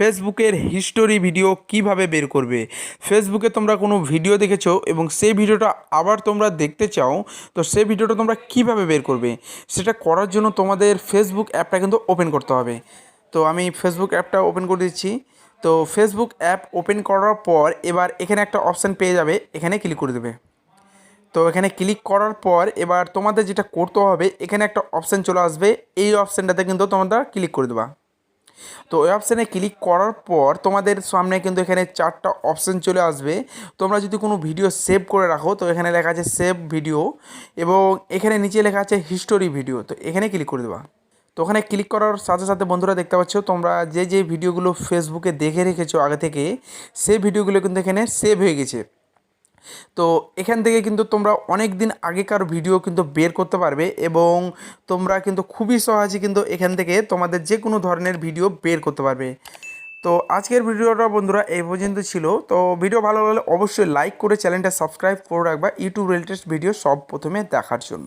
ফেসবুকের history video কীভাবে বের করবে? ফেসবুকে তোমরা কোনো ভিডিও দেখেছ এবং সেই ভিডিওটা আবার তোমরা দেখতে চাও, তো সেই ভিডিওটা তোমরা কীভাবে বের করবে? সেটা করার জন্য তোমাদের ফেসবুক অ্যাপটা কিন্তু ওপেন করতে হবে। তো আমি ফেসবুক অ্যাপটা ওপেন করে দিচ্ছি। তো ফেসবুক অ্যাপ ওপেন করার পর এবার এখানে একটা অপশান পেয়ে যাবে, এখানে ক্লিক করে দেবে। তো এখানে ক্লিক করার পর এবার তোমাদের যেটা করতে হবে, এখানে একটা অপশান চলে আসবে, এই অপশানটাতে কিন্তু তোমরা ক্লিক করে দেবা। তো ওই অপশানে ক্লিক করার পর তোমাদের সামনে কিন্তু এখানে চারটা অপশান চলে আসবে। তোমরা যদি কোনো ভিডিও সেভ করে রাখো, তো এখানে লেখা আছে সেভ ভিডিও এবং এখানে নিচে লেখা আছে হিস্টোরি ভিডিও তো এখানে ক্লিক করে দেবা। তো ওখানে ক্লিক করার সাথে সাথে বন্ধুরা দেখতে পাচ্ছ, তোমরা যে যে ভিডিওগুলো ফেসবুকে দেখে রেখেছো আগে থেকে, সেই ভিডিওগুলো কিন্তু এখানে সেভ হয়ে গেছে। তো এখান থেকে কিন্তু তোমরা অনেক দিন আগেকার ভিডিও কিন্তু বের করতে পারবে এবং তোমরা কিন্তু খুবই সহজে কিন্তু এখান থেকে তোমাদের যে কোনো ধরনের ভিডিও বের করতে পারবে। তো আজকের ভিডিওটা বন্ধুরা এই পর্যন্ত ছিল। তো ভিডিও ভালো লাগলে অবশ্যই লাইক করে চ্যানেলটা সাবস্ক্রাইব করে রাখবা। ইউটিউব রিলেটেড ভিডিও সব প্রথমে দেখার জন্য।